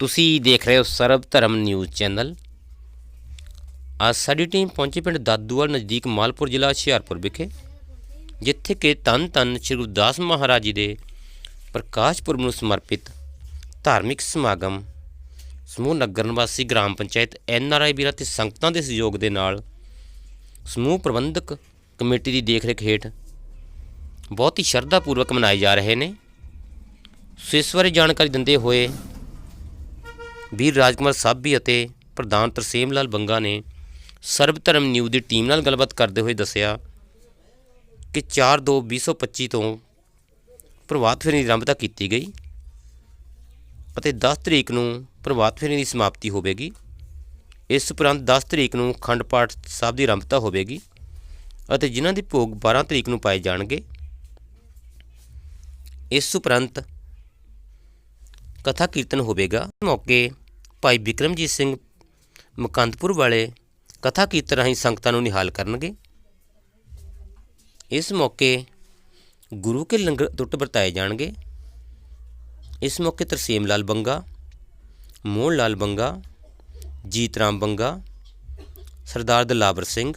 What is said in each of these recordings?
ਤੁਸੀਂ ਦੇਖ ਰਹੇ ਹੋ ਸਰਬ ਧਰਮ ਨਿਊਜ਼ ਚੈਨਲ। ਅੱਜ ਸਾਡੀ ਟੀਮ ਪਹੁੰਚੀ ਪਿੰਡ ਦਾਦੂਵਾਲ ਨਜ਼ਦੀਕ ਮਾਲਪੁਰ ਜ਼ਿਲ੍ਹਾ ਹੁਸ਼ਿਆਰਪੁਰ ਵਿਖੇ, ਜਿੱਥੇ ਕਿ ਧੰਨ ਧੰਨ ਸ਼੍ਰੀ ਗੁਰਦਾਸ ਮਹਾਰਾਜ ਜੀ ਦੇ ਪ੍ਰਕਾਸ਼ ਪੁਰਬ ਨੂੰ ਸਮਰਪਿਤ ਧਾਰਮਿਕ ਸਮਾਗਮ, ਸਮੂਹ ਨਗਰ ਨਿਵਾਸੀ ਗ੍ਰਾਮ ਪੰਚਾਇਤ ਐਨ ਆਰ ਆਈ ਵੀਰਾਂ ਤੇ ਸੰਗਤਾਂ ਦੇ ਸਹਿਯੋਗ ਦੇ ਨਾਲ ਸਮੂਹ ਪ੍ਰਬੰਧਕ ਕਮੇਟੀ ਦੀ ਦੇਖਰੇਖ ਹੇਠ ਬਹੁਤ ਹੀ ਸ਼ਰਧਾ ਪੂਰਵਕ ਮਨਾਏ ਜਾ ਰਹੇ ਨੇ। ਸੋ ਇਸ ਬਾਰੇ ਜਾਣਕਾਰੀ ਦਿੰਦੇ ਹੋਏ ਵੀਰ ਰਾਜਕੁਮਾਰ ਸਾਬੀ ਅਤੇ ਪ੍ਰਧਾਨ ਤਰਸੇਮ ਲਾਲ ਬੰਗਾ ਨੇ ਸਰਬ ਧਰਮ ਨਿਊਜ਼ ਦੀ ਟੀਮ ਨਾਲ ਗੱਲਬਾਤ ਕਰਦੇ ਹੋਏ ਦੱਸਿਆ ਕਿ 4/2/2025 ਤੋਂ ਪ੍ਰਭਾਤ ਫੇਰੀ ਦੀ ਆਰੰਭਤਾ ਕੀਤੀ ਗਈ ਅਤੇ 10 ਤਰੀਕ ਨੂੰ ਪ੍ਰਭਾਤ ਫੇਰੀ ਦੀ ਸਮਾਪਤੀ ਹੋਵੇਗੀ। ਇਸ ਉਪਰੰਤ 10 ਤਰੀਕ ਨੂੰ ਖੰਡ ਪਾਠ ਸਾਹਿਬ ਦੀ ਆਰੰਭਤਾ ਹੋਵੇਗੀ ਅਤੇ ਜਿਨ੍ਹਾਂ ਦੀ ਭੋਗ 12 ਤਰੀਕ ਨੂੰ ਪਾਏ ਜਾਣਗੇ। ਇਸ ਉਪਰੰਤ ਕਥਾ ਕੀਰਤਨ ਹੋਵੇਗਾ। ਮੌਕੇ ਭਾਈ ਵਿਕਰਮਜੀਤ ਸਿੰਘ ਮਕੰਦਪੁਰ ਵਾਲੇ ਕਥਾ ਕੀਰਤਨ ਰਾਹੀਂ ਸੰਗਤਾਂ ਨੂੰ ਨਿਹਾਲ ਕਰਨਗੇ। ਇਸ ਮੌਕੇ ਗੁਰੂ ਕੇ ਲੰਗਰ ਟੁੱਟ ਵਰਤਾਏ ਜਾਣਗੇ। ਇਸ ਮੌਕੇ ਤਰਸੇਮ ਲਾਲ ਬੰਗਾ, ਮੋਹਨ ਲਾਲ ਬੰਗਾ, ਜੀਤ ਰਾਮ ਬੰਗਾ, ਸਰਦਾਰ ਦਲਾਵਰ ਸਿੰਘ,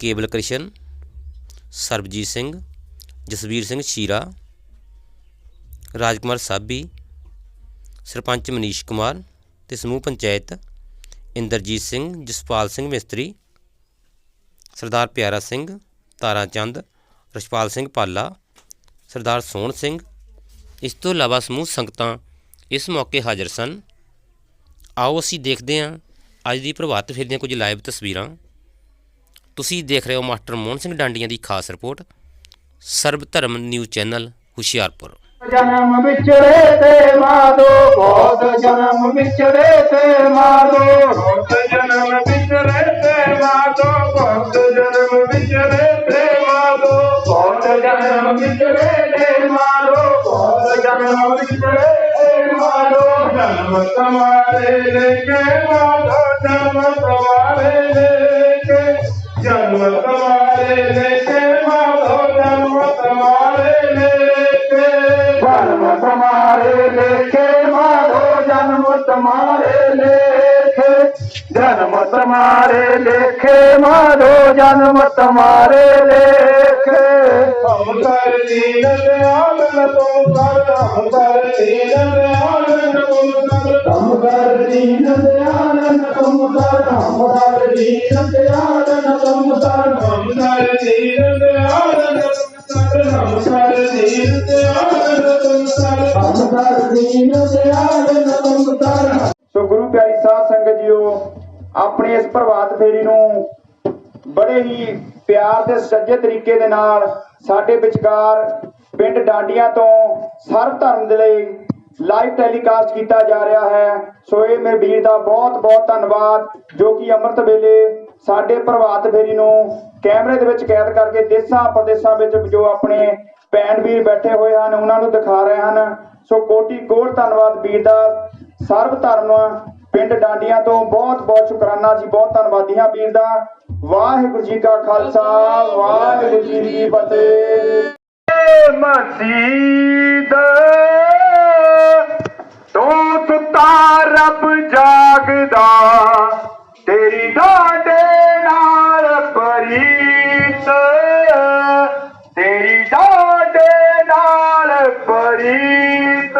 ਕੇਵਲ ਕ੍ਰਿਸ਼ਨ, ਸਰਬਜੀਤ ਸਿੰਘ, ਜਸਵੀਰ ਸਿੰਘ ਸ਼ੀਰਾ, ਰਾਜਕੁਮਾਰ ਸਾਬੀ ਸਰਪੰਚ ਮਨੀਸ਼ ਕੁਮਾਰ ਤੇ ਸਮੂਹ ਪੰਚਾਇਤ ਇੰਦਰਜੀਤ ਸਿੰਘ, ਜਸਪਾਲ ਸਿੰਘ ਮਿਸਤਰੀ, ਸਰਦਾਰ ਪਿਆਰਾ ਸਿੰਘ, ਤਾਰਾ ਚੰਦ ਰਸ਼ਪਾਲ ਸਿੰਘ ਪਾਲਾ, ਸਰਦਾਰ ਸੋਹਣ ਸਿੰਘ। ਇਸ ਤੋਂ ਇਲਾਵਾ ਸਮੂਹ ਸੰਗਤਾਂ ਇਸ ਮੌਕੇ ਹਾਜ਼ਰ ਸਨ। ਆਓ ਅਸੀਂ ਦੇਖਦੇ ਹਾਂ, ਅੱਜ ਦੀ ਪ੍ਰਭਾਤ ਫੇਰੀ ਦੀਆਂ ਕੁਝ ਲਾਈਵ ਤਸਵੀਰਾਂ। ਤੁਸੀਂ ਦੇਖ ਰਹੇ ਹੋ ਮਾਸਟਰ ਮੋਹਨ ਸਿੰਘ ਡਾਂਡੀਆਂ ਦੀ ਖਾਸ ਰਿਪੋਰਟ, ਸਰਬ ਧਰਮ ਨਿਊਜ਼ ਚੈਨਲ ਹੁਸ਼ਿਆਰਪੁਰ। ਜਨਮ ਵਿਚੜੇ ਤੇ ਮਾਦੋ ਬਹੁਤ ਜਨਮ ਵਿਚੜੇ ਤੇ ਮਾਦੋ ਬਹੁਤ ਜਨਮ ਵਿਚੜੇ ਤੇ ਮਾਦੋ ਬਹੁਤ ਜਨਮ ਵਿਚੜੇ ਤੇ ਮਾਦੋ ਬਹੁਤ ਜਨਮ ਵਿਚੜੇ ਤੇ ਮਾਦੋ ਬਹੁਤ ਜਨਮ ਵਿਚੜੇ ਤੇ ਮਾਦੋ ਜਨਮ ਤੁਹਾਰੇ ਲੈ ਕੇ ਮਾਦੋ ਜਨਮ ਤੁਹਾਰੇ ਲੈ ਕੇ ਜਨਮ ਤੁਹਾਰੇ ਤੁਹਾਰੇ ਲੇਖੇ ਮਾਧੋ ਜਨਮ ਤੁਹਾਰੇ ਲੇਖੇ। ਹਮ ਕਰ ਦੀਨ ਦਿਆਲ ਤੂੰ ਕਰ ਹਮ ਕਰ ਦੀਨ ਦਿਆਲ ਤੂੰ ਕਰ ਹਮ ਕਰ ਦੀਨ ਦਿਆਲ ਤੂੰ ਕਰ ਹਮ ਕਰ ਦੀਨ ਦਿਆਲ ਤੂੰ ਕਰ ਹਮ ਕਰ ਦੀਨ ਦਿਆਲ ਹਮ ਕਰ ਦੀਨ ਦਿਆਲ ਤੁਮ ਕਰ ਹਮ ਕਰ ਦੀਨ ਦਿਆਲ ਤੁਮ ਕਰ ਸੋ ਗੁਰੂ ਪਿਆਰੀ ਸਾਧ ਸੰਗਤ ਜੀਓ ਆਪਣੀ ਇਸ ਪ੍ਰਭਾਤ ਫੇਰੀ ਨੂੰ ਬੜੇ ਹੀ ਪਿਆਰ ਦੇ ਸੱਜੇ ਤਰੀਕੇ ਦੇ ਨਾਲ ਸਾਡੇ ਵਿਚਕਾਰ ਪਿੰਡ ਡਾਂਡੀਆਂ ਤੋਂ ਸਰਬ ਧਰਮ ਦੇ ਲਈ ਲਾਈਵ ਟੈਲੀਕਾਸਟ ਕੀਤਾ ਜਾ ਰਿਹਾ ਹੈ। ਸੋ ਇਹ ਮੇਰੇ ਵੀਰ ਦਾ ਬਹੁਤ ਬਹੁਤ ਧੰਨਵਾਦ, ਜੋ ਕਿ ਅੰਮ੍ਰਿਤ ਵੇਲੇ ਸਾਡੇ ਪ੍ਰਭਾਤ ਫੇਰੀ ਨੂੰ ਕੈਮਰੇ ਦੇ ਵਿੱਚ ਕੈਦ ਕਰਕੇ ਦੇਸ਼ਾਂ ਪ੍ਰਦੇਸ਼ਾਂ ਵਿੱਚ ਜੋ ਆਪਣੇ ਭੈਣ ਵੀਰ ਬੈਠੇ ਹੋਏ ਹਨ, ਉਹਨਾਂ ਨੂੰ ਦਿਖਾ ਰਹੇ ਹਨ। ਸੋ ਕੋਟੀ ਕੋਟ ਧੰਨਵਾਦ ਵੀਰ ਦਾ। ਸਰਬ ਧਰਮ ਪਿੰਡ ਡਾਂਡੀਆਂ ਤੋਂ ਬਹੁਤ ਬਹੁਤ ਸ਼ੁਕਰਾਨਾ ਜੀ, ਬਹੁਤ ਧੰਨਵਾਦੀ ਹਾਂ ਵੀਰ ਦਾ। ਵਾਹਿਗੁਰੂ ਜੀ ਕਾ ਖਾਲਸਾ, ਵਾਹਿਗੁਰੂ ਜੀ ਦੀ ਫਤਿਹ। ਮਸੀਦ ਤੂੰ ਸੁੱਤਾ ਰੱਬ ਜਾਗਦਾ, ਤੇਰੀ ਡਾਡੇ ਨਾਲ ਪਰੀਤ ਤੇਰੀ ਡਾਡੇ ਨਾਲ ਪਰੀਤ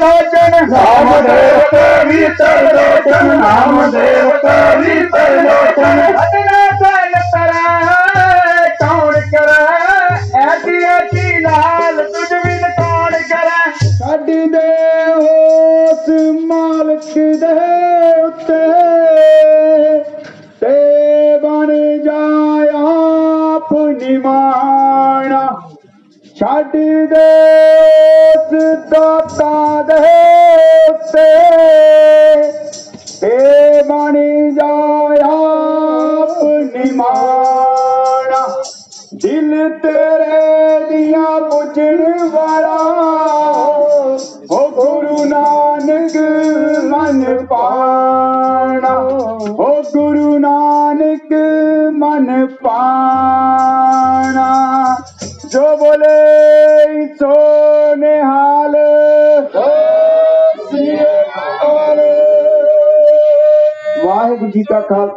ਲੋਚਨ ਨਾਮ ਦੇਵ ਕਬੀਰ ਤਰ ਲੋਚਨ ਨਾਮ ਦੇਵ ਕਬੀਰ ਤਰ ਲੋਚਨ मन पाना जो बोले सो निहाल वाहेगुरु जी का काल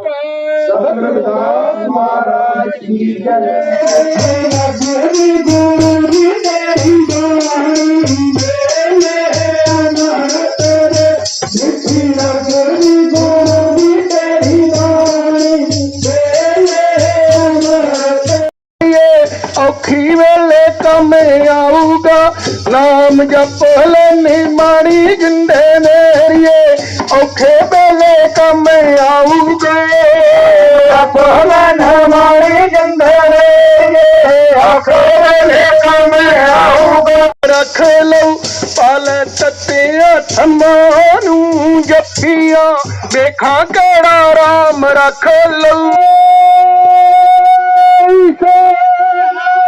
महाराज की जय ਨਾਮ ਜਪ ਲੈਨੀ ਮਾਣੀ ਜਿੰਦੇ ਮੇਰੀਏ ਔਖੇ ਵੇਲੇ ਕੰਮ ਆਊਗਾ ਜਪ ਲੈਨ ਮਾਣੀ ਜਿੰਦੇ ਮੇਰੀਏ ਔਖੇ ਵੇਲੇ ਕੰਮ ਆਊਗਾ ਰੱਖ ਲਓ ਪਲ ਤੱਤਿਆਂ ਥੰਮਾਂ ਨੂੰ ਜੱਫੀਆਂ, ਵੇਖਾਂ ਕਿਹੜਾ ਰਾਮ ਰੱਖ ਲਓ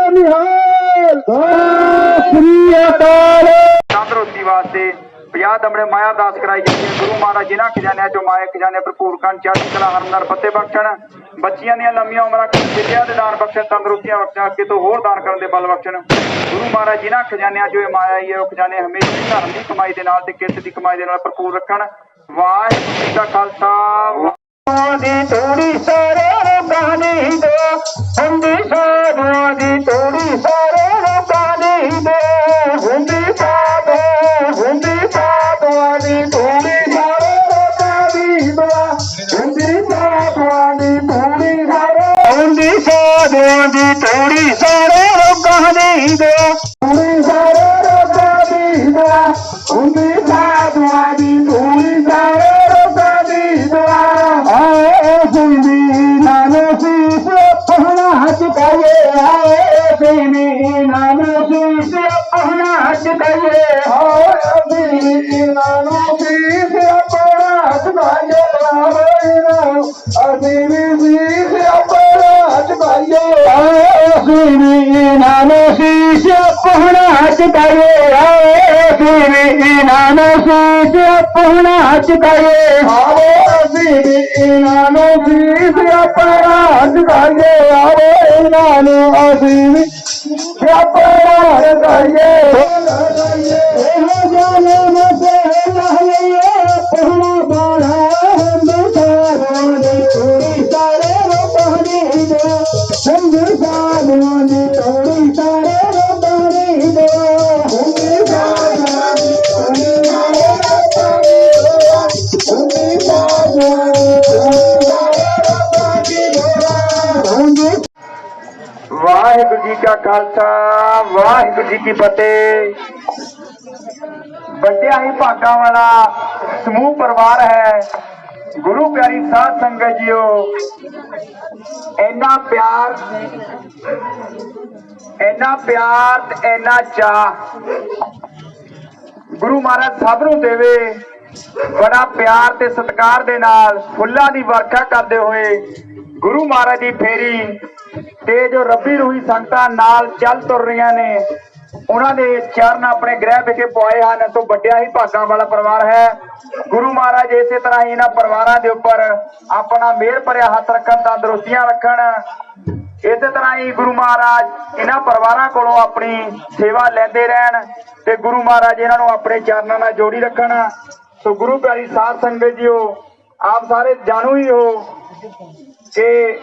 ਸ੍ਰੀ ਅਕਾਲ। ਤੰਦਰੁਸਤੀ ਵਾਸਤੇ 50 ਦਮੜੇ ਮਾਇਆ ਅਰਦਾਸ ਕਰਾਈ ਜਾਂਦੀ ਹੈ। ਗੁਰੂ ਮਹਾਰਾਜ ਜਿਨ੍ਹਾਂ ਖਜ਼ਾਨਿਆਂ ਚੋਂ ਮਾਇਆ ਖਜ਼ਾਨੇ ਭਰਪੂਰ ਕਰਨ ਚੜ੍ਹਦੀ ਕਲਾ ਹਰਮਦਰ ਫਤਿਹ ਬਖਸ਼ਣ ਬੱਚੀਆਂ ਦੀਆਂ ਲੰਮੀਆਂ ਉਮਰਾਂ ਵਿਦਿਆ ਦੇ ਦਾਨ ਬਖਸ਼ਣ ਤੰਦਰੁਸਤੀਆਂ ਬਖਸ਼ਣ ਅੱਗੇ ਤੋਂ ਹੋਰ ਦਾਨ ਕਰਨ ਦੇ ਬਲ ਬਖਸ਼ਣ। ਗੁਰੂ ਮਹਾਰਾਜ ਜਿਨ੍ਹਾਂ ਖਜ਼ਾਨਿਆਂ ਚੋਂ ਇਹ ਮਾਇਆ ਆਈ ਹੈ ਉਹ ਖਜ਼ਾਨੇ ਹਮੇਸ਼ਾ ਹੀ ਧਰਮ ਦੀ ਕਮਾਈ ਦੇ ਨਾਲ ਤੇ ਕਿਰਤ ਦੀ ਕਮਾਈ ਦੇ ਨਾਲ ਭਰਪੂਰ ਰੱਖਣ। ਵਾਹਿਗੁਰੂ ਜੀ ਕਾ ਖਾਲਸਾ। ਦੀ ਤੋੜੀ ਸਾਰੇ ਰੋਗਾਂ ਦੀ ਦੋ ਹੁੰਦੀ ਸਾਧੂਆਂ ਦੀ ਤੋੜੀ ਸਾਰੇ ਰੋਗਾਂ ਦੀ ਦੋ ਹੁੰਦੀ ਸਾਧੂ ਹੁੰਦੀ ਸਾਧੂਆਂ ਦੀ ਤੋੜੀ ਸਾਰੇ ਰੋਗਾਂ ਦੀ ਦੋ ਸਿੰਦੀ ਨਾਨੋ ਸੀਸ ਪਹਣਾ ਚੁਕਾਏ ਆਏ ਅਸੀਂ ਵੀ ਇਹਨਾਂ ਨੂੰ ਸੀਸ ਆਪਣਾ ਚੁਕਾਈਏ ਆਵੇ ਇਹਨਾਂ ਨੂੰ ਅਸੀਂ ਵੀ ਆਪਣਾ ਚੁਕਾਈਏ ਇਹ ਜਾਨੇ ਮਸੇ ਲਾਈਏ ਆਪਣਾ ਬਾਣਾ ਕਾ ਖਾਲਸਾ, ਵਾਹਿਗੁਰੂ ਜੀ ਕੀ ਫਤਿਹ। ਵੱਡਿਆ ਹੀ ਭਾਗਾਂ ਵਾਲਾ ਸਮੂਹ ਪਰਿਵਾਰ ਹੈ। ਗੁਰੂ ਪਿਆਰੀ ਸਾਧ ਸੰਗਤ ਜੀਓ, ਇੰਨਾ ਪਿਆਰ ਇੰਨਾ ਪਿਆਰ ਤੇ ਇੰਨਾ ਚਾਹ ਗੁਰੂ ਮਹਾਰਾਜ ਸਭ ਨੂੰ ਦੇਵੇ, ਬੜਾ ਪਿਆਰ ਤੇ ਸਤਿਕਾਰ ਦੇ ਨਾਲ ਫੁੱਲਾਂ ਦੀ ਵਰਖਾ ਕਰਦੇ ਹੋਏ ਗੁਰੂ ਮਹਾਰਾਜ ਦੀ ਫੇਰੀ ਤੇ ਜੋ ਰੱਬੀ ਰੂਹੀ ਸੰਗਤਾਂ ਨਾਲ ਚੱਲ ਤੁਰ ਰਹੀਆਂ ਨੇ, ਉਹਨਾਂ ਦੇ ਚਰਨ ਆਪਣੇ ਗ੍ਰਹਿ ਵਿਖੇ ਪਵਾਏ ਹਨ ਤੋਂ ਵੱਡਿਆ ਹੀ ਭਾਗਾਂ ਵਾਲਾ ਪਰਿਵਾਰ ਹੈ। ਗੁਰੂ ਮਹਾਰਾਜ ਇਸੇ ਤਰ੍ਹਾਂ ਹੀ ਇਹਨਾਂ ਪਰਿਵਾਰਾਂ ਦੇ ਉੱਪਰ ਆਪਣਾ ਮਿਹਰ ਭਰਿਆ ਹੱਥ ਰੱਖਣ, ਤੰਦਰੁਸਤੀਆਂ ਰੱਖਣ। ਇਸੇ ਤਰ੍ਹਾਂ ਹੀ ਗੁਰੂ ਮਹਾਰਾਜ ਇਹਨਾਂ ਪਰਿਵਾਰਾਂ ਕੋਲੋਂ ਆਪਣੀ ਸੇਵਾ ਲੈਂਦੇ ਰਹਿਣ ਤੇ ਗੁਰੂ ਮਹਾਰਾਜ ਇਹਨਾਂ ਨੂੰ ਆਪਣੇ ਚਰਨਾਂ ਨਾਲ ਜੋੜੀ ਰੱਖਣ। ਸੋ ਗੁਰੂ ਪਿਆਰੀ ਸਾਧ ਸੰਗਤ ਜੀਓ, ਆਪ ਸਾਰੇ ਜਾਣੂ ਹੀ ਹੋ। ਕਿ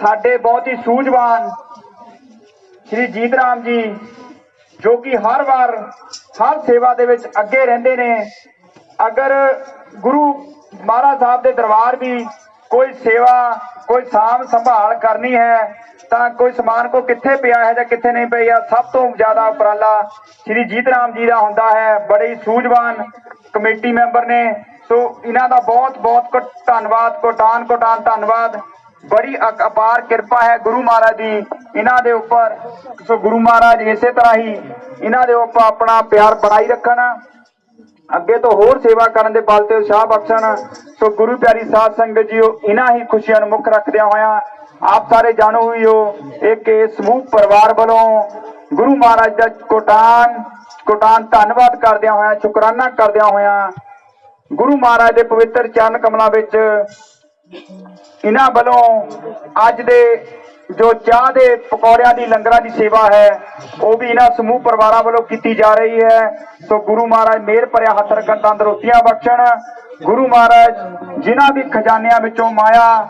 ਸਾਡੇ ਬਹੁਤ ਹੀ ਸੂਝਵਾਨ ਸ਼੍ਰੀ ਜੀਤ ਰਾਮ ਜੀ, ਜੋ ਕਿ ਹਰ ਵਾਰ ਹਰ ਸੇਵਾ ਦੇ ਵਿੱਚ ਅੱਗੇ ਰਹਿੰਦੇ ਨੇ, ਅਗਰ ਗੁਰੂ ਮਹਾਰਾਜ ਸਾਹਿਬ ਦੇ ਦਰਬਾਰ ਵੀ ਕੋਈ ਸੇਵਾ, ਕੋਈ ਸਾਂਭ ਸੰਭਾਲ ਕਰਨੀ ਹੈ, ਤਾਂ ਕੋਈ ਸਮਾਨ ਕੋ ਕਿੱਥੇ ਪਿਆ ਹੈ ਜਾਂ ਕਿੱਥੇ ਨਹੀਂ ਪਿਆ, ਸਭ ਤੋਂ ਜ਼ਿਆਦਾ ਉਪਰਾਲਾ ਸ਼੍ਰੀ ਜੀਤ ਰਾਮ ਜੀ ਦਾ ਹੁੰਦਾ ਹੈ। ਬੜੇ ਹੀ ਸੂਝਵਾਨ ਕਮੇਟੀ ਮੈਂਬਰ ਨੇ। ਸੋ ਇਹਨਾਂ ਦਾ ਬਹੁਤ ਬਹੁਤ ਧੰਨਵਾਦ ਕੋਟਾਨ ਕੋਟਾਨ ਧੰਨਵਾਦ। ਬੜੀ ਅਪਾਰ ਕਿਰਪਾ ਹੈ ਗੁਰੂ ਮਹਾਰਾਜ ਦੀ। ਇਹਨਾਂ ਦੇ ਉੱਪਰ ਸੋ ਗੁਰੂ ਮਹਾਰਾਜ ਇਸੇ ਤਰ੍ਹਾਂ ਹੀ ਇਹਨਾਂ ਦੇ ਉੱਪਰ ਆਪਣਾ ਪਿਆਰ ਬਣਾਈ ਰੱਖਣ। ਅੱਗੇ ਤੋਂ ਹੋਰ ਸੇਵਾ ਕਰਨ ਦੇ ਬਲ ਤੇ ਉਤਸ਼ਾਹ ਬਖਸ਼ਣ। ਸੋ ਗੁਰੂ ਪਿਆਰੀ ਸਾਧ ਸੰਗਤ ਜੀਓ, ਇਹਨਾਂ ਹੀ ਖੁਸ਼ੀਆਂ ਨੂੰ ਮੁੱਖ ਰੱਖਦਿਆਂ ਹੋਇਆਂ ਆਪ ਸਾਰੇ ਜਾਣੋ ਹੀ ਹੋ, ਇੱਕ ਇਹ ਸਮੂਹ ਪਰਿਵਾਰ ਵੱਲੋਂ ਗੁਰੂ ਮਹਾਰਾਜ ਦਾ ਕੋਟਾਨ ਕੋਟਾਨ ਧੰਨਵਾਦ ਕਰਦਿਆਂ ਹੋਇਆਂ, ਸ਼ੁਕਰਾਨਾ ਕਰਦਿਆਂ ਹੋਇਆਂ ਗੁਰੂ ਮਹਾਰਾਜ ਦੇ ਪਵਿੱਤਰ ਚਰਨ ਕਮਲਾਂ ਵਿੱਚ ਇਹਨਾਂ ਵੱਲੋਂ ਅੱਜ ਦੇ ਜੋ ਚਾਹ ਦੇ ਪਕੌੜਿਆਂ ਦੀ, ਲੰਗਰਾਂ ਦੀ ਸੇਵਾ ਹੈ, ਉਹ ਵੀ ਇਹਨਾਂ ਸਮੂਹ ਪਰਿਵਾਰਾਂ ਵੱਲੋਂ ਕੀਤੀ ਜਾ ਰਹੀ ਹੈ। ਸੋ ਗੁਰੂ ਮਹਾਰਾਜ ਮਿਹਰ ਭਰਿਆ ਹੱਥ ਰੱਖਣ, ਤੰਦਰੁਸਤੀਆਂ ਬਖਸ਼ਣ। ਗੁਰੂ ਮਹਾਰਾਜ ਜਿਨ੍ਹਾਂ ਵੀ ਖਜ਼ਾਨਿਆਂ ਵਿੱਚੋਂ ਮਾਇਆ,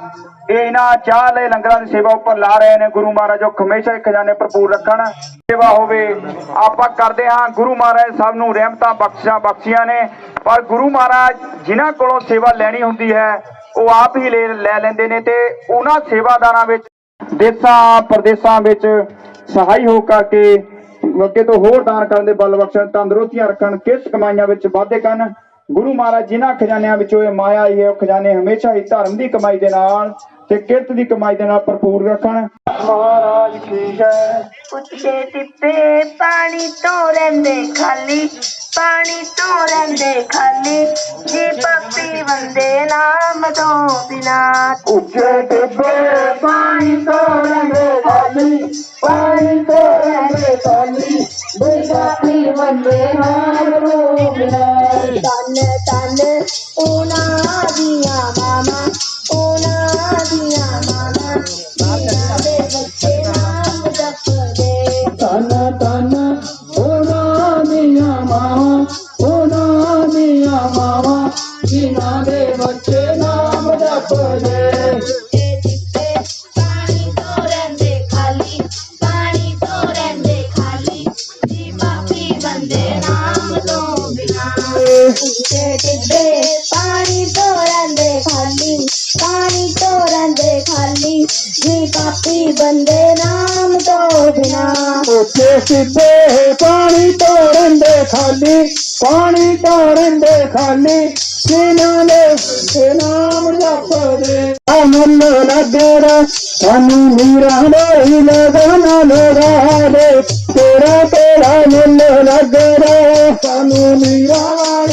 ਇਹ ਇਹਨਾਂ ਚਾਹ ਲੈ ਲੰਗਰਾਂ ਦੀ ਸੇਵਾ ਉੱਪਰ ਲਾ ਰਹੇ ਨੇ। ਗੁਰੂ ਮਹਾਰਾਜ ਜੋ ਹਮੇਸ਼ਾ ਹੀ ਖਜ਼ਾਨੇ ਭਰਪੂਰ ਰੱਖਣ। ਸੇਵਾ ਹੋਵੇ, ਆਪਾਂ ਕਰਦੇ ਹਾਂ। ਗੁਰੂ ਮਹਾਰਾਜ ਸਭ ਨੂੰ ਰਹਿਮਤਾਂ ਬਖਸ਼ਾਂ, ਬਖਸ਼ੀਆਂ ਨੇ। ਪਰ ਗੁਰੂ ਮਹਾਰਾਜ ਜਿਨ੍ਹਾਂ ਕੋਲੋਂ ਸੇਵਾ ਲੈਣੀ ਹੁੰਦੀ ਹੈ ਉਹ ਆਪ ਹੀ ਲੈ ਲੈਂਦੇ ਨੇ ਤੇ ਉਹਨਾਂ ਸੇਵਾਦਾਰਾਂ ਵਿੱਚ, ਦੇਸਾਂ ਪ੍ਰਦੇਸਾਂ ਵਿੱਚ ਸਹਾਈ ਹੋ ਕਰਕੇ ਅੱਗੇ ਤੋਂ ਹੋਰ ਦਾਨ ਕਰਨ ਦੇ ਬਲ ਬਖਸ਼ਣ ਤੰਦਰੁਸਤੀਆਂ ਰੱਖਣ ਕਿਰਤ ਕਮਾਈਆਂ ਵਿੱਚ ਵਾਧੇ ਕਰਨ। ਗੁਰੂ ਮਹਾਰਾਜ ਜਿਨ੍ਹਾਂ ਖਜ਼ਾਨਿਆਂ ਵਿੱਚੋਂ ਇਹ ਮਾਇਆ ਹੀ ਹੈ, ਉਹ ਖਜ਼ਾਨੇ ਹਮੇਸ਼ਾ ਹੀ ਧਰਮ ਦੀ ਕਮਾਈ ਦੇ ਨਾਲ ਤੇ ਕਿਰਤ ਦੀ ਕਮਾਈ ਦੇ ਨਾਲ ਭਰਪੂਰ ਰੱਖਣ। ਮਹਾਰਾਜ ਕੀ ਹੈ? ਉੱਤੇ ਟਿੱਪੇ ਪਾਣੀ ਤੋਂ ਰਹਿੰਦੇ ਖਾਲੀ ਪਾਣੀ ਤੋਂ ਰਹਿੰਦੇ ਖਾਲੀ। ਜੀ ਪਾਪੀ ਬੰਦੇ ਨਾਮ ਤੋਂ ਬਿਨਾ। ਉੱਚੇ ਟਿੱਬੇ ਪਾਣੀ ਤੋਂ ਰਹਿੰਦੇ ਖਾਲੀ ਪਾਣੀ ਤੋਂ ਰਹਿੰਦੇ ਖਾਲੀ। ਪਾਪੀ ਬੰਦੇ ਨਾਮ ਤੋਂ ਬਿਨਾ। ਤਨ ਤਨ ਉਹਨਾਂ ਦੀਆਂ ਉੱਥੇ ਸਿੱਧੇ ਪਾਣੀ ਤੋਂ ਰਹਿੰਦੇ ਖਾਲੀ ਪਾਣੀ ਤੋਂ ਰਹਿੰਦੇ ਖਾਲੀ ਜਿਨ੍ਹਾਂ ਦੇ ਬੱਚੇ ਨਾਮ ਜਪਦੇ ਅਮਨ ਲੱਗਦਾ ਸਾਨੂੰ ਨੀਰਾਂ ਦੇ ਹੀ ਲਗਾਨਾ ਲਗਾ ਦੇ ਤੇਰਾ ਤੇਰਾ ਮਨ ਲੱਗਦਾ ਸਾਨੂੰ ਨੀਰਾਂ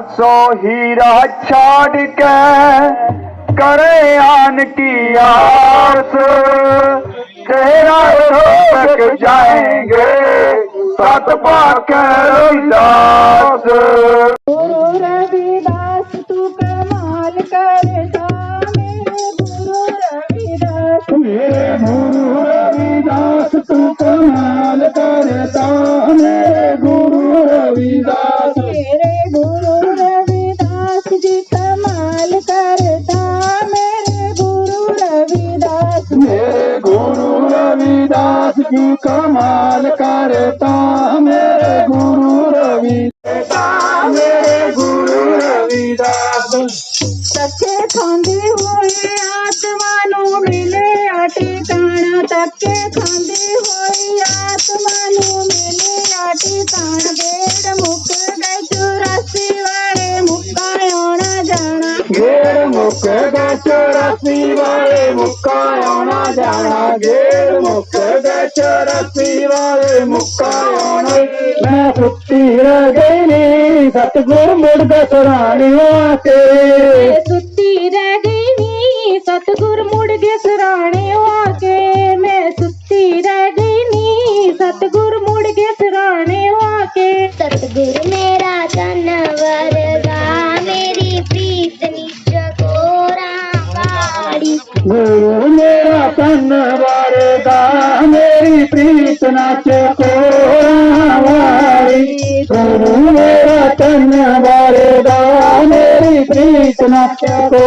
ਬੁਲਾਉਂਦੇ ਹਰ ਛਾੜ ਕੇ ਕਰੇ ਆਨ ਕੀ ਆਸ। ਤੇਰਾ ਰੋਕ ਜਾਏਂਗੇ ਸਤ ਪਾਕੇ ਰਵਿਦਾਸ। ਗੁਰੂ ਰਵਿਦਾਸ ਤੂੰ ਕਮਾਲ ਕਰਦਾ ਮੇਰੇ ਗੁਰੂ ਰਵਿਦਾਸ। ਮੇਰੇ ਗੁਰੂ ਮੈਂ ਸੁੱਤੀ ਰਹਿ ਗਈ ਨੀ। ਸਤਗੁਰ ਮੁੜ ਕੇ ਸਰਾਣਿਆ ਕੇ ਇਹ ਸੁੱਤੀ ਰਹਿ ਗਈ ਨੀ। ਸਤਗੁਰ ਮੁੜ ਕੇ ਸਰਾਣੇ ਆ ਕੇ ਮੈਂ ਸੁੱਤੀ ਰਹਿ ਗਈ ਨੀ। ਸਤਗੁਰ ਮੁੜ ਕੇ ਸਰਾਣੇ ਆ ਕੇ ਸਤਗੁਰ ਮੇਰਾ ਤਨ ਵਰਗਾ ਮੇਰੀ ਪ੍ਰੀਤ ਨਿਜ ਕੋਰਾ ਵਾੜੀ ਗੁਰੂ ਮੇਰਾ ਤਨ ਵਰਗਾ ਮੇਰੀ ਪ੍ਰੀਤ ਨਾਚ ਕੋਰਾਂ ਤਨ ਵਾਲੇ ਦਾ ਮੇਰੀ ਪ੍ਰੀਤ ਨਾ ਕੋ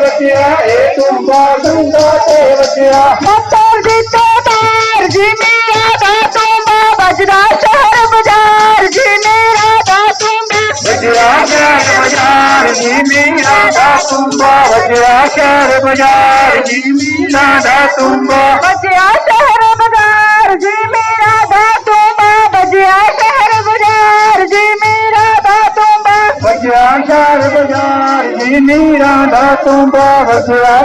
ਵਸਿਆ ਏ ਤੁੰਬਾ ਗੰਗਾ ਤੇ ਵਸਿਆ ਮੱਤਰ ਦੀ ਤੋਬਾਰ ਜੀ ਮੇਰਾ ਦਾ ਤੁੰਬਾ ਵਜਦਾ ਸ਼ਹਿਰ ਬਾਜ਼ਾਰ ਜੀ ਮੇਰਾ ਦਾ ਤੁੰਬਾ ਵਜਦਾ ਸ਼ਹਿਰ ਬਾਜ਼ਾਰ ਜੀ ਮੇਰਾ ਦਾ ਤੁੰਬਾ ਵਜਦਾ ਸ਼ਹਿਰ ਬਾਜ਼ਾਰ ਜੀ ਮੇਰਾ ਦਾ ਤੁੰਬਾ ਵਜਿਆ ਸ਼ਹਿਰ ਬਾਜ਼ਾਰ ਜੀ ਮੇਰਾ ਦਾ ਤੁੰਬਾ ਵਜਿਆ ਸ਼ਹਿਰ ਬਾਜ਼ਾਰ ਜੀ ਮੇਰਾ ਦਾ ਤੁੰਬਾ ਵਜਿਆ ਸ਼ਹਿਰ ਬਾਜ਼ਾਰ ਦੀ ਨੀਰਾਂ ਦਾ ਤੁੰਬਾ ਵਸੜਾ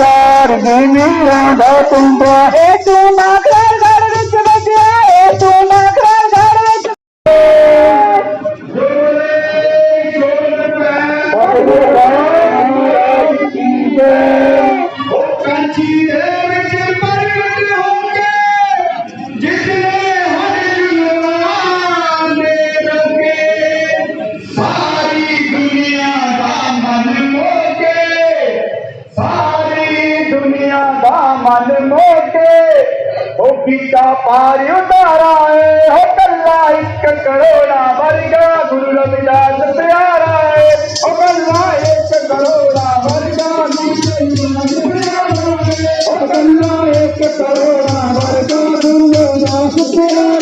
ਯਾਰ ਦੀ ਨੀਰਾਂ ਦਾ ਤੁੰਬਾ ਏ ਤੂੰ ਨਾ ਕਰ ਘਰ ਵਿੱਚ ਵਸਿਆ ਏ ਤੂੰ ਨਾ ਕਰ ਘਰ ਵਿੱਚ ਜੋਲੇ ਜੋਲੇ ਪੈ बीता पार उतारा है हो कल्ला इश्क करोड़ा मर गया गुरु रविदास प्यारा है हो कल्ला इश्क करोड़ा मर गया गुरु रविदास प्यारा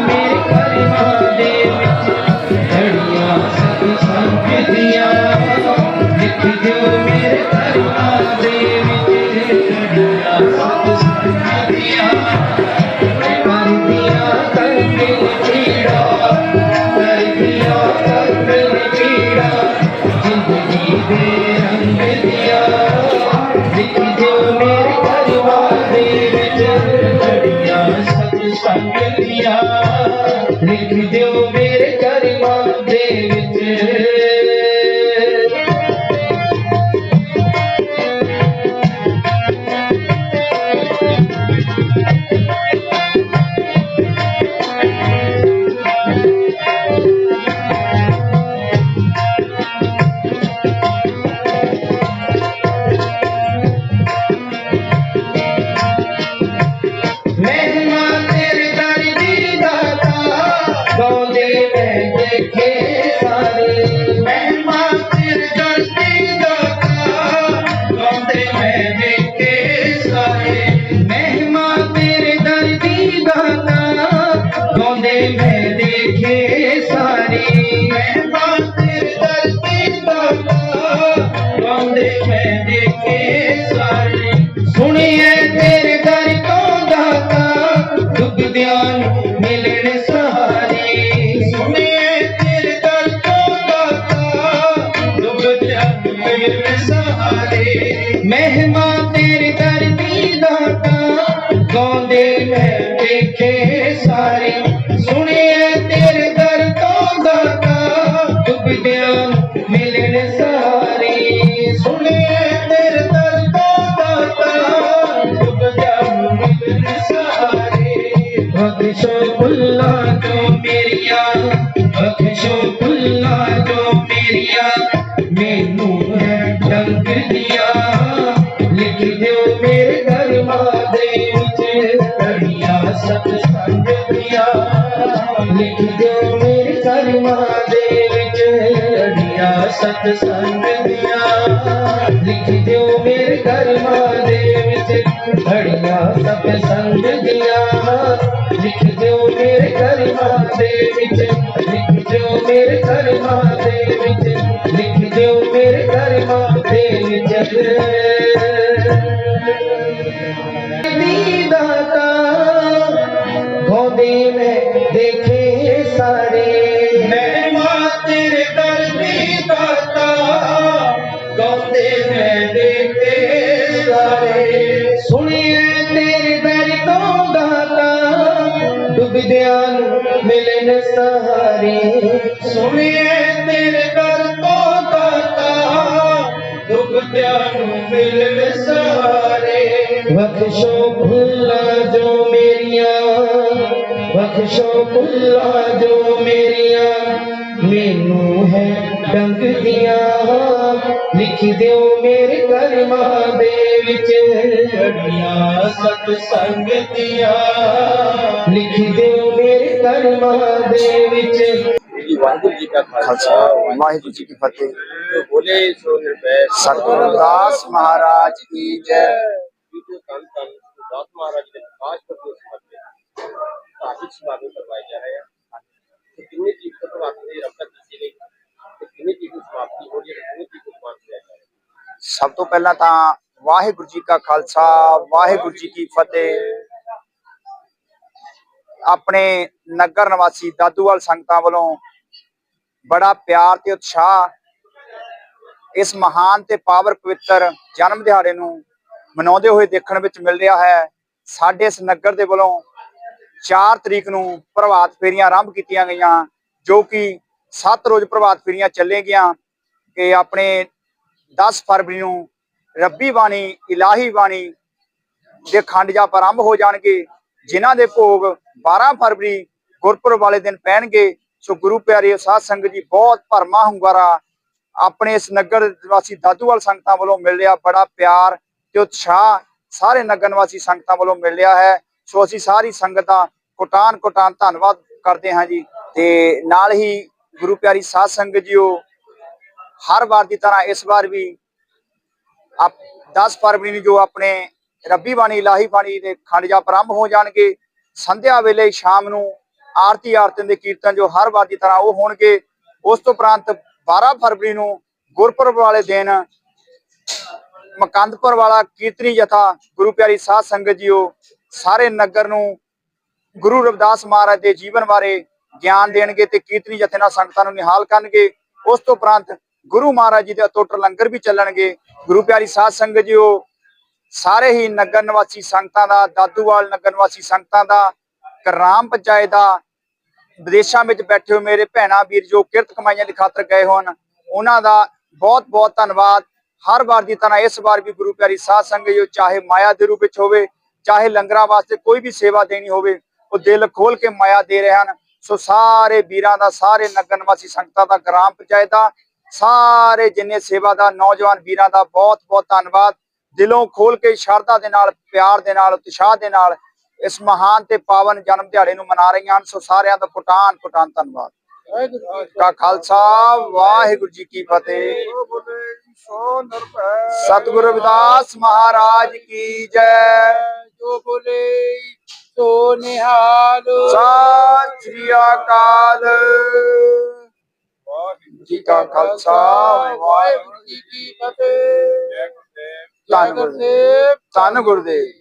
ਲਿਖ ਦਿਓ ਮੇਰੇ ਕਰਮਾਂ ਦੇ ਵਿੱਚ। ਗਾਉਂਦੇ ਮੈਂ ਦੇਖੇ ਸਾਰੇ। ਸੁਣੀਏ ਤੇਰੇ ਕੜੀਆਂ ਸਤ ਸੰਗ ਦੀਆਂ ਲਿਖ ਦਿਓ ਮੇਰੇ ਕਰਮਾਂ ਦੇ ਵਿੱਚ ਕੜੀਆਂ ਸਤ ਸੰਗ ਦੀਆਂ ਲਿਖ ਦਿਓ ਮੇਰੇ ਕਰਮਾਂ ਦੇ ਵਿੱਚ ਘੜੀਆਂ ਸਤ ਸੰਗ ਦੀਆਂ ਲਿਖ ਦਿਓ ਮੇਰੇ ਕਰਮਾਂ ਦੇ ਵਿੱਚ ਲਿਖ ਦਿਓ ਮੇਰੇ ਕਰਮਾਂ ਦੇ ਵਿੱਚ ਲਿਖ ਦਿਓ ਮੇਰੇ ਗੋਦੀ ਮੈਂ ਦੇਖੇ ਸਾਰੇ ਮਹਿਮਾ ਤੇਰੇ ਦਰ ਦੀ ਦਾਤਾ ਗਾਉਂਦੇ ਮੈਂ ਦੇਖੇ ਸਾਰੇ ਸੁਣੀਏ ਤੇਰੇ ਦਰ ਤੋਂ ਦਾਤਾ ਡੁੱਬਦਿਆਂ ਨੂੰ ਮਿਲਣ ਸਹਾਰੇ ਸੁਣੀਏ ਤੇਰੇ ਦਰ ਤੋਂ ਦਾਤਾ ਡੁੱਬਦਿਆਂ ਨੂੰ ਮਿਲਣ ਸਹਾਰੇ ਬਖਸ਼ੋ ਭੁੱਲਾਂ ਜੋ ਮੇਰੀਆਂ ਬਖਸ਼ੋ ਭੁੱਲਾਂ ਜੋ ਮੇਰੀਆਂ ਮੈਨੂੰ ਹੈ ਡੰਗ ਦੀਆਂ ਲਿਖ ਦਿਓ ਮੇਰੇ ਕਰਮਾਂ ਦੇ ਵਿੱਚ ਘੜੀਆਂ ਸਤ ਸੰਗ ਦੀਆਂ। ਲਿਖ ਦਿਓ ਮੇਰੇ ਕਰਮਾਂ ਦੇ ਵਿੱਚ ਵਾਹਿਗੁਰੂ ਜੀ ਕਾ ਖਾਲਸਾ ਵਾਹਿਗੁਰੂ ਜੀ ਕੀ ਫਤਿਹ। ਬੋਲੇ ਸੋ ਨਿਰਭੈ। ਸਤਿਗੁਰੂ ਰਵਿਦਾਸ ਮਹਾਰਾਜ ਕੀ ਜੈ। ਵੀਡੀਓ ਤਨ ਤਨ ਦਾਸ ਮਹਾਰਾਜ ਦੇ ਖਾਸ ਕਰਦੇ ਧਾਰਮਿਕ ਸਮਾਗਮ ਕਰਵਾਏ ਜਾ ਰਹੇ ਆ। ਤੇ ਕਿੰਨੀ ਚੀਜ਼ ਤੋਂ ਵਾਸਤੇ ਰਫਤ ਕੀਤੀ ਗਈ? ਤੇ ਕਿੰਨੀ ਚੀਜ਼ ਦੀ ਸਮਾਪਤੀ ਹੋ ਰਹੀ ਹੈ ਕਿੰਨੀ ਚੀਜ਼ ਨੂੰ ਸਮਾਪਤ ਕੀਤਾ ਜਾ ਰਿਹਾ? ਸਭ ਤੋਂ ਪਹਿਲਾਂ ਤਾਂ ਵਾਹਿਗੁਰੂ ਜੀ ਕਾ ਖਾਲਸਾ, ਵਾਹਿਗੁਰੂ ਜੀ ਕੀ ਫਤਿਹ। ਆਪਣੇ ਨਗਰ ਨਿਵਾਸੀ ਦਾਦੂਵਾਲ ਸੰਗਤਾਂ ਵੱਲੋਂ ਬੜਾ ਪਿਆਰ ਤੇ ਉਤਸ਼ਾਹ ਇਸ ਮਹਾਨ ਤੇ ਪਾਵਰ ਪਵਿੱਤਰ ਜਨਮ ਦਿਹਾੜੇ ਨੂੰ ਮਨਾਉਂਦੇ ਹੋਏ ਦੇਖਣ ਵਿੱਚ ਮਿਲ ਰਿਹਾ ਹੈ। ਸਾਡੇ ਇਸ ਨਗਰ ਦੇ ਵੱਲੋਂ 4 ਤਰੀਕ ਨੂੰ ਪ੍ਰਭਾਤ ਫੇਰੀਆਂ ਆਰੰਭ ਕੀਤੀਆਂ ਗਈਆਂ, ਜੋ ਕਿ 7 ਰੋਜ਼ ਪ੍ਰਭਾਤ ਫੇਰੀਆਂ ਚੱਲੇਗੀਆਂ। ਕਿ ਆਪਣੇ 10 ਫਰਵਰੀ ਨੂੰ ਰੱਬੀ ਬਾਣੀ, ਇਲਾਹੀ ਬਾਣੀ ਦੇ ਖੰਡ ਜਾਪ ਆਰੰਭ ਹੋ ਜਾਣਗੇ, ਜਿਨ੍ਹਾਂ ਦੇ ਭੋਗ 12 ਫਰਵਰੀ ਗੁਰਪੁਰਬ ਵਾਲੇ ਦਿਨ ਪੈਣਗੇ। ਸੋ ਗੁਰੂ ਪਿਆਰੇ ਸਾਧ ਸੰਗਤ ਜੀ, ਬਹੁਤ ਭਰਮਾ ਹੁੰਗਾਰਾ ਆਪਣੇ ਇਸ ਨਗਰ ਵਾਸੀ ਦਾਦੂਵਾਲ ਸੰਗਤਾਂ ਵੱਲੋਂ ਮਿਲ ਰਿਹਾ ਬੜਾ ਪਿਆਰ ਤੇ ਉਤਸ਼ਾਹ। ਸਾਰੇ ਨਗਰ ਨਿਵਾਸੀ ਸੰਗਤਾਂ ਵੱਲੋਂ ਮਿਲ ਰਿਹਾ ਹੈ। ਸੋ ਅਸੀਂ ਸਾਰੀ ਸੰਗਤ ਦਾ ਕੋਟਾਨ ਕੋਟਾਨ ਧੰਨਵਾਦ ਕਰਦੇ ਹਾਂ ਜੀ ਤੇ ਨਾਲ ਹੀ ਗੁਰੂ ਪਿਆਰੀ ਸਾਧ ਸੰਗਤ ਜੀਓ, ਹਰ ਵਾਰ ਦੀ ਤਰ੍ਹਾਂ ਇਸ ਵਾਰ ਵੀ ਆਪ 10 ਫਰਵਰੀ ਨੂੰ ਜੋ ਆਪਣੇ ਰੱਬੀ ਬਾਣੀ, ਇਲਾਹੀ ਬਾਣੀ ਦੇ ਖੰਡ ਜਾਪ ਆਰੰਭ ਹੋ ਜਾਣਗੇ, ਸੰਧਿਆ ਵੇਲੇ ਸ਼ਾਮ ਨੂੰ ਆਰਤੀ ਆਰਤਨ ਦੇ ਕੀਰਤਨ ਜੋ ਹਰ ਵਾਰ ਦੀ ਤਰ੍ਹਾਂ ਉਹ ਹੋਣਗੇ, ਉਸ ਤੋਂ ਉਪਰੰਤ 12 ਫਰਵਰੀ ਨੂੰ ਗੁਰਪੁਰਬ ਵਾਲੇ ਦਿਨ ਮਕੰਦਪੁਰ ਵਾਲਾ ਕੀਰਤਨੀ ਜਥਾ ਗੁਰੂ ਪਿਆਰੀ ਸਾਧ ਸੰਗਤ ਜੀਓ ਸਾਰੇ ਨਗਰ ਨੂੰ ਗੁਰੂ ਰਵਿਦਾਸ ਮਹਾਰਾਜ ਦੇ ਜੀਵਨ ਬਾਰੇ ਗਿਆਨ ਦੇਣਗੇ ਤੇ ਕੀਰਤਨੀ ਜਥੇ ਨਾਲ ਸੰਗਤਾਂ ਨੂੰ ਨਿਹਾਲ ਕਰਨਗੇ। ਉਸ ਤੋਂ ਉਪਰੰਤ ਗੁਰੂ ਮਹਾਰਾਜ ਜੀ ਦੇ ਅਟੁੱਟ ਲੰਗਰ ਵੀ ਚੱਲਣਗੇ। ਗੁਰੂ ਪਿਆਰੀ ਸਾਧ ਸੰਗਤ ਜੀਓ, ਸਾਰੇ ਹੀ ਨਗਰ ਨਿਵਾਸੀ ਸੰਗਤਾਂ ਦਾ, ਦਾਦੂਵਾਲ ਨਗਰ ਨਿਵਾਸੀ ਸੰਗਤਾਂ ਦਾ, ਕਰਾਮ ਪੰਚਾਇਤ ਦਾ, ਵਿਦੇਸ਼ਾਂ ਵਿੱਚ ਬੈਠੇ ਹੋਏ ਮੇਰੇ ਭੈਣਾਂ, ਵੀਰ ਜੋ ਕਿਰਤ ਕਮਾਈਆਂ ਦੀ ਖਾਤਰ ਗਏ ਹੋਣ, ਉਹਨਾਂ ਦਾ ਬਹੁਤ ਬਹੁਤ ਧੰਨਵਾਦ। ਹਰ ਵਾਰ ਦੀ ਤਰ੍ਹਾਂ ਇਸ ਵਾਰ ਵੀ ਗੁਰੂ ਪਿਆਰੀ ਸਾਧ ਸੰਗਤ ਜੋ ਚਾਹੇ ਮਾਇਆ ਦੇ ਰੂਪ ਵਿੱਚ ਹੋਵੇ ਚਾਹੇ ਲੰਗਰਾਂ ਵਾਸਤੇ ਕੋਈ ਵੀ ਸੇਵਾ ਦੇਣੀ ਹੋਵੇ ਉਹ ਦਿਲ ਖੋਲ ਕੇ ਮਾਇਆ ਦੇ ਰਹੇ ਹਨ। ਸੋ ਸਾਰੇ ਵੀਰਾਂ ਦਾ ਸਾਰੇ ਨਗਰ ਨਿਵਾਸੀ ਸੰਗਤਾਂ ਦਾ ਗ੍ਰਾਮ ਪੰਚਾਇਤ ਦਾ ਸਾਰੇ ਜਿੰਨੇ ਸੇਵਾ ਦਾ ਨੌਜਵਾਨ ਵੀਰਾਂ ਦਾ ਬਹੁਤ ਬਹੁਤ ਧੰਨਵਾਦ। ਦਿਲੋਂ ਖੋਲ ਕੇ ਸ਼ਰਧਾ ਦੇ ਨਾਲ ਪਿਆਰ ਦੇ ਨਾਲ ਉਤਸ਼ਾਹ ਦੇ ਨਾਲ ਇਸ ਮਹਾਨ ਤੇ ਪਾਵਨ ਜਨਮ ਦਿਹਾੜੇ ਨੂੰ ਮਨਾ ਰਹੀਆਂ ਹਨ। ਸੋ ਸਾਰਿਆਂ ਦਾ ਕੋਟਾਨ ਕੋਟਾਨ ਧੰਨਵਾਦ ਕਾ ਖਾਲਸਾ ਵਾਹਿਗੁਰੂ ਜੀ ਕੀ ਫਤਿਹ। ਸਤਿਗੁਰੂ ਰਵਿਦਾਸ ਮਹਾਰਾਜ ਕੀ ਜੈ। ਜੋ ਬੋਲੇ ਸੋ ਨਿਹਾਲ। ਸਤਿ ਸ੍ਰੀ ਅਕਾਲ। ਜੀ ਕਾ ਖਾਲਸਾ ਵਾਹਿਗੁਰੂ ਵਾਹਿਗੁਰੂ ਜੀ ਕੀ ਫਤਿਹ। ਧੰਨ ਗੁਰਦੇਵ। ਧੰਨ ਗੁਰਦੇਵ।